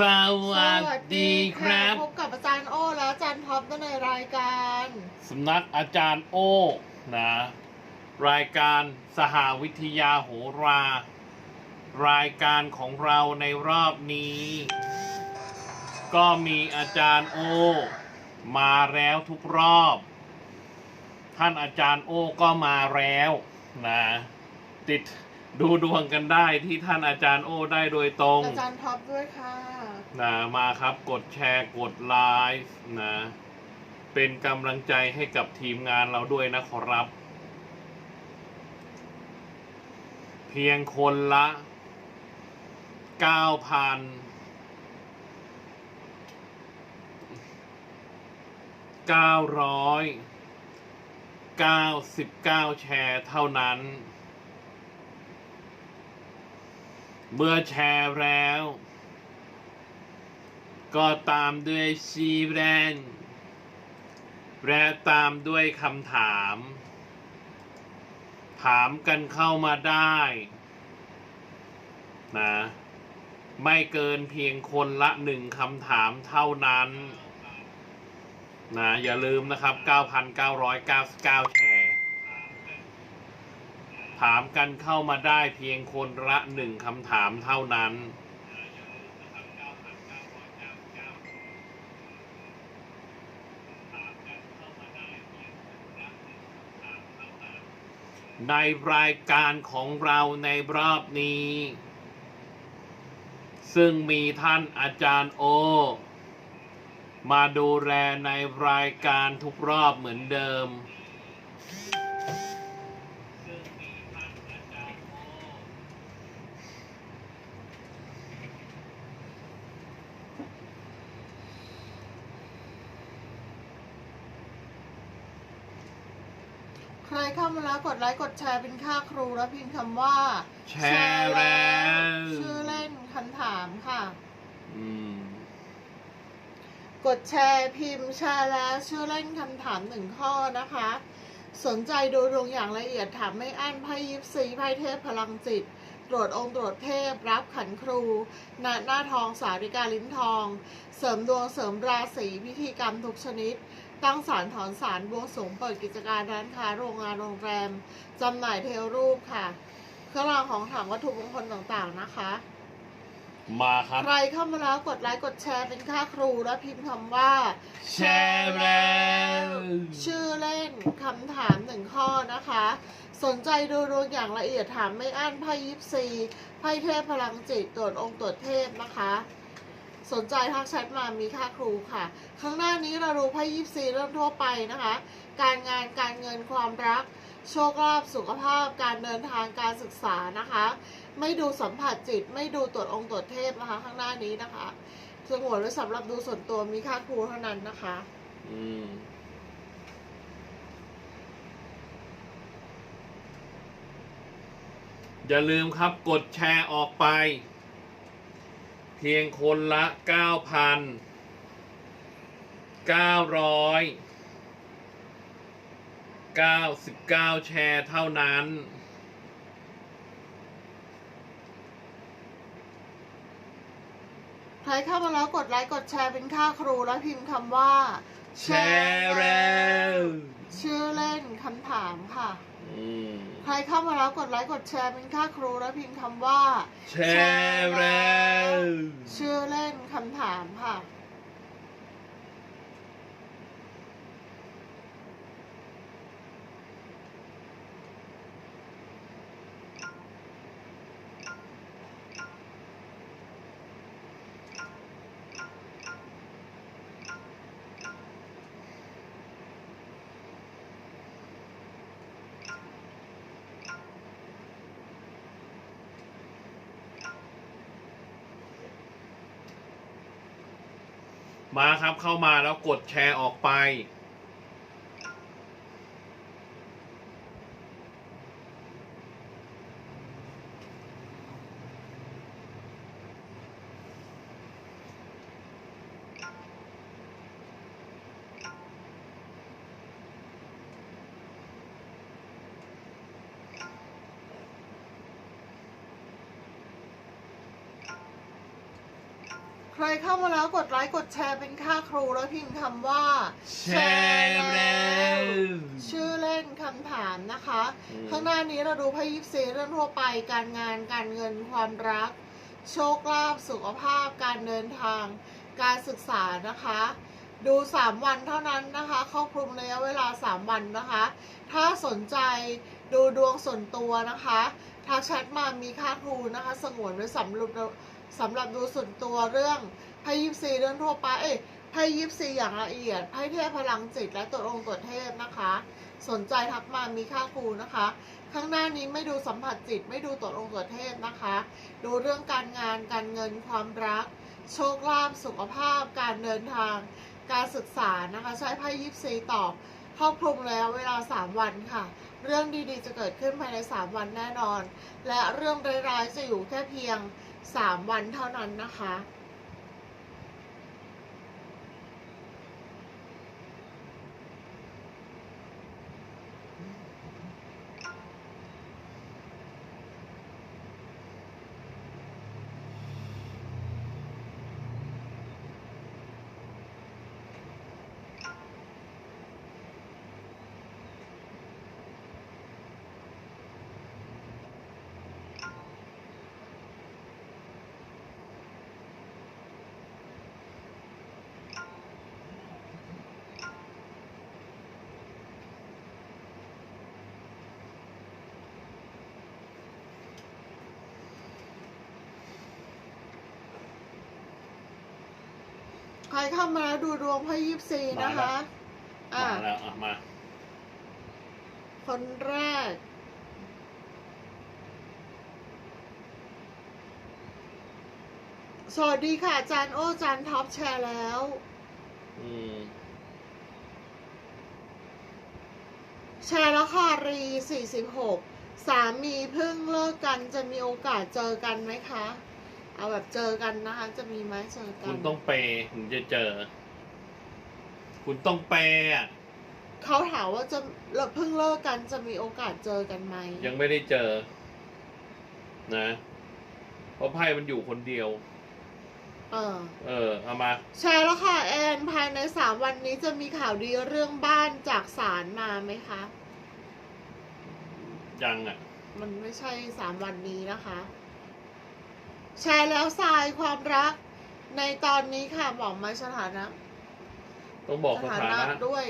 สวัสดีครับ พบกับอาจารย์โอ้และอาจารย์ท็อปในรายการสำนักอาจารย์โอ้นะรายการสหวิทยาโหรา รายการของเราในรอบนี้ ก็มีอาจารย์โอ มาแล้วทุกรอบ ท่านอาจารย์โอก็มาแล้วนะติดดูดวงกันได้ที่ท่านอาจารย์โอได้โดยตรง อาจารย์ท็อปด้วยค่ะ นะมาครับกดแชร์กดไลฟ์นะเป็นกำลังใจให้กับทีมงานเราด้วยนะครับ เพียงคนละเก้าพันเก้าร้อยเก้าสิบเก้าแชร์เท่านั้น เมื่อแชร์แล้ว ก็ตามด้วยชีแบรนและตามด้วยคำถาม ถามกันเข้ามาได้นะไม่เกินเพียงคนละหนึ่งคำถามเท่านั้นนะอย่าลืมนะครับ 9,999 แชร์ ถามกันเข้ามาได้เพียงคนละหนึ่งคำถามเท่านั้น ในรายการของเราในรอบนี้ ซึ่งมีท่านอาจารย์โอ มาดูแลในรายการทุกรอบเหมือนเดิม ใครเข้ามาแล้ว กดไลค์กดแชร์เป็นค่าครูแล้วพิมพ์คำว่า แชร์แล้วชื่อเล่นคำถามค่ะอืมกดแชร์พิมพ์แชร์แล้วชื่อเล่นคำถามหนึ่งข้อนะคะ สนใจดูดวงอย่างละเอียดถามไม่อั้นไพ่ยิปซีไพ่เทพพลังจิต ตรวจองค์ตรวจเทพ รับขันครูหน้าหน้าทองสาริกาลิ้นทอง เสริมดวงเสริมราศีพิธีกรรมทุกชนิด ตั้งศาลถอนศาลบวงสรวงเปิดกิจการร้านค้าโรงงานโรงแรมจำหน่ายเทวรูปค่ะ เครื่องรางของถางวัตถุมงคลต่างๆนะคะ มาครับ ใครเข้ามาแล้วกดไลค์กดแชร์เป็นค่าครูแล้วพิมพ์คำว่า แชร์แล้วชื่อเล่นคำถามหนึ่งข้อนะคะ สนใจดูดวงอย่างละเอียดถามไม่อั้นไพ่ยิปซีไพ่เทพพลังจิตตรวจองค์ตรวจเทพนะคะ สนใจทักแชทมามีค่าครูค่ะ ข้างหน้านี้เราดูไพ่ยิปซีเริ่มทั่วไปนะคะ การงานการเงินความรัก โชคลาภสุขภาพ การเดินทางการศึกษานะคะ ไม่ดูสัมผัสจิต ไม่ดูตรวจองค์ตรวจเทพนะคะ ข้างหน้านี้นะคะสงวนไว้สำหรับดูส่วนตัวมีค่าครูเท่านั้นนะคะ อืมอย่าลืมครับกดแชร์ออกไป เพียงคนละ9,000 900 99 แชร์เท่านั้น ใครเข้ามาแล้วกดไลค์กดแชร์เป็นค่าครูแล้วพิมพ์คำว่า แชร์แล้ว ชื่อเล่นคำถามค่ะอืม ใครเข้ามาแล้วกดไลค์กดแชร์เป็นค่าครูแล้วพิมพ์คำว่า แชร์แล้วชื่อเล่นคำถามค่ะ มาครับเข้ามาแล้วกดแชร์ออกไป รเข้ามาแล้วกดไลค์กดแชร์เป็นค่าครูแล้วพิมพ์คำว่าแชร์แล้วชื่อเล่นคำถามนะคะอืมข้างหน้านี้เราดูไพ่ยิปซีเรื่องทั่วไปการงานการเงินความรัก โชคลาภสุขภาพ การเดินทาง การศึกษานะคะ ดู 3 วันเท่านั้นนะคะครอบคลุมระยะเวลา 3 วันนะคะ ถ้าสนใจดูดวงส่วนตัวนะคะทักแชทมามีค่าครูนะคะ สงวนไว้สำหรับ สำหรับดูส่วนตัวเรื่องไพ่ยิปซีเรื่องทั่วไปเอ้ยไพ่ยิปซีอย่างละเอียดไพ่เทพพลังจิตและตัวองค์ตัวเทพนะคะ สนใจทักมามีค่าครูนะคะ ข้างหน้านี้ไม่ดูสัมผัสจิต ไม่ดูตัวองค์ตัวเทพนะคะ ดูเรื่องการงานการเงินความรัก โชคลาภสุขภาพ การเดินทาง การศึกษานะคะ ใช้ไพ่ยิปซีตอบครอบคลุมแล้วเวลา 3 วันค่ะ เรื่องดีๆจะเกิดขึ้นภายใน 3 วันแน่นอน และเรื่องร้ายๆจะอยู่แค่เพียง 3 วันเท่านั้นนะคะ ใครเข้ามาแล้วดูดวงไพ่ยิปซีนะคะ อ่า มาแล้วอะมา คนแรก สวัสดีค่ะอาจารย์โอ้อาจารย์ท็อปแชร์แล้ว อืม แชร์แล้วค่ะรี46สามีเพิ่งเลิกกันจะมีโอกาสเจอกันไหมคะ เอาแบบเจอกันนะคะ จะมีไหมเจอกัคุนณต้องเปย์ถึงจะเจอ คุณต้องเปย์อะเขาถามว่าจะเพิ่งเลิกกันจะมีโอกาสเจอกันไหมยังไม่ได้เจอ นะ เพราะไพ่มันอยู่คนเดียว เออ เออเอามาแชร์แล้วค่ะแอนภายในสามวันนี้จะมีข่าวดีเรื่องบ้านจากศาลมาไหมคะ ยังอะ มันไม่ใช่สามวันนี้นะคะ แชร์แล้วทรายความรัก ในตอนนี้ค่ะบอกไหมาสถานะต้องบอกสถานะด้วย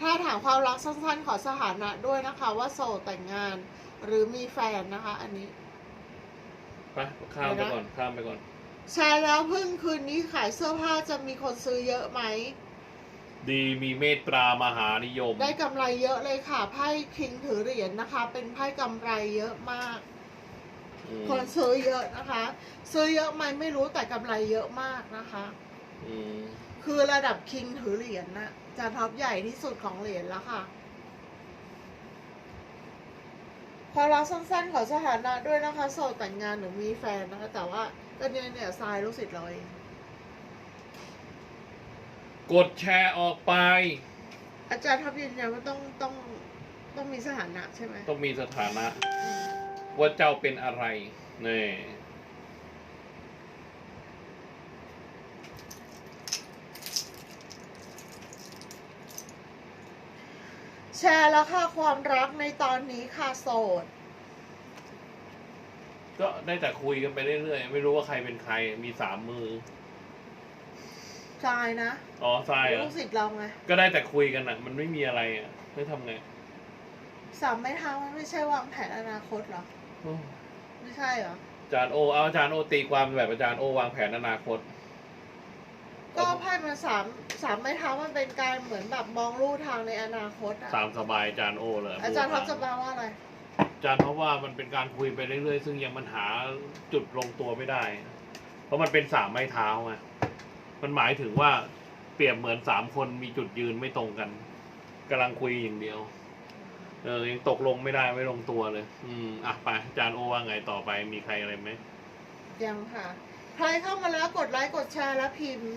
ถ้าถามความรักสั้นๆ ขอสถานะด้วยนะคะ ว่าโสดแต่งงาน หรือมีแฟนนะคะ อันนี้ไปข้ามไปก่อนข้ามไปก่อน แชร์แล้วเพิ่งคืนนี้ขายเสื้อผ้าจะมีคนซื้อเยอะไหมดีมีเมตตามหานิยม ได้กำไรเยอะเลยค่ะไพ่คิงถือเหรียญนะคะ เป็นไพ่กำไรเยอะมากอืม คนซื้อเยอะนะคะ ซื้อเยอะไหมไม่รู้แต่กำไรเยอะมากนะคะ อืมคือระดับคิงถือเหรียญนะจะท็อปใหญ่ที่สุดของเหรียญแล้วค่ะความรักสั้นๆขอสถานะด้วยนะคะ โสดแต่งงานหรือมีแฟนนะคะ แต่ว่าก็เนี่ยเนี่ยทรายลูกศิษย์เราเองกดแชร์ออกไป อาจารย์ท็อปยืนยันว่าต้องต้องต้องมีสถานะใช่ไหมต้องมีสถานะ ว่าเจ้าเป็นอะไรนี่แชร์แล้วค่ะความรักในตอนนี้ค่ะโสด ก็ได้แต่คุยกันไปเรื่อยๆ ไม่รู้ว่าใครเป็นใคร มีสามมือทรายนะ อ๋อทรายเหรลูอกศิษย์เราไงก็ได้แต่คุยกันอะ มันไม่มีอะไรอะไม่ทำไง สามไม้เท้ามันไม่ใช่วางแผนอนาคตเหรอโอ้ ไม่ใช่เหรอ อาจารย์โอเอาอาจารย์โอตีความแบบอาจารย์โอวางแผนอนาคต ก็ไพ่มันสามสามไม้เท้ามันเป็นการเหมือนแบบมองลู่ทางในอนาคตอะตามสบายอาจารย์โอเลยอาจารย์ท็อปจะมาว่าอะไร อาจารย์เพราะว่ามันเป็นการคุยไปเรื่อยๆ ซึ่งยังมันหาจุดลงตัวไม่ได้ เพราะมันเป็นสามไม้เท้าไงมันหมายถึงว่าเปรียบเหมือนสามคนมีจุดยืนไม่ตรงกันกำลังคุยอย่างเดียว เออยังตกลงไม่ได้ไม่ลงตัวเลย อืมอะไปอาจารย์โอว่าไงต่อไปมีใครอะไรไหมยังค่ะ ใครเข้ามาแล้วกดไลค์กดแชร์และพิมพ์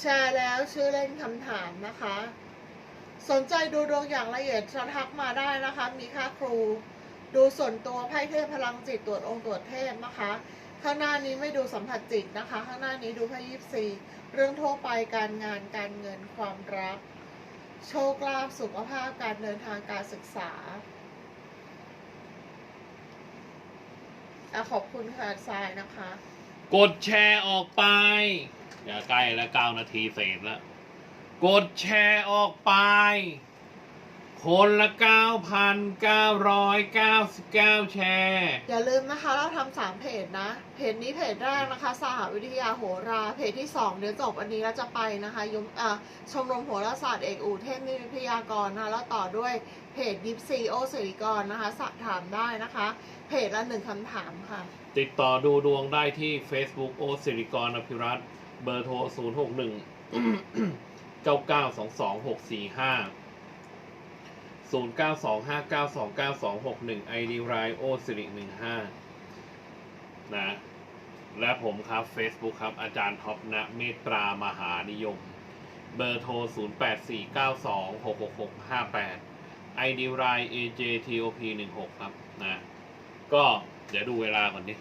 แชร์แล้วชื่อเล่นคำถามนะคะ สนใจดูดวงอย่างละเอียดทักมาได้นะคะ มีค่าครู ดูส่วนตัวไพ่เทพพลังจิตตรวจองค์ตรวจเทพนะคะ ข้างหน้านี้ไม่ดูสัมผัสจิตนะคะ ข้างหน้านี้ดูไพ่ยิปซีเรื่องทั่วไปการงานการเงินความรัก โชคลาภสุขภาพการเดินทางการศึกษาอะขอบคุณค่ะทรายนะคะ กดแชร์ออกไปอย่าใกล้แล้วเก้านาทีเฟรมแล้ว กดแชร์ออกไป คนละ 9,999 แชร์ อย่าลืมนะคะเราทำสามเพจนะ เพจนี้เพจแรกนะคะสหวิทยาโหรา เพจที่สองเดี๋ยวจบอันนี้เราจะไปนะคะยมอ่าชมรมโหราศาสตร์เอกอูเทพนิมิตพยากรณ์นะคะแล้วต่อด้วยเพจยิปซีโอสิริกรนะคะสักถามได้นะคะ เพจละหนึ่งคำถามค่ะ ติดต่อดูดวงได้ที่ Facebook โอสิริกรอภิรัตน์เบอร์โทร 061 0925929261 ID ไรโอสิริ15นะ และผมครับ Facebook ครับ อาจารย์ท็อปนะเมตตามหานิยม เบอร์โทร 0849266658 ID ไร AJTOP 16ครับนะ ก็เดี๋ยวดูเวลาก่อนดิ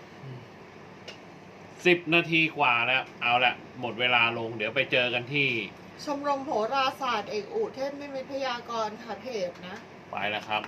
สิบนาทีกว่าแล้ว เอาละหมดเวลาลง เดี๋ยวไปเจอกันที่ ชมรมโหราศาสตร์เอกอูเทพนิมิตพยากรณ์ค่ะเพจนะ ไปแล้วครับ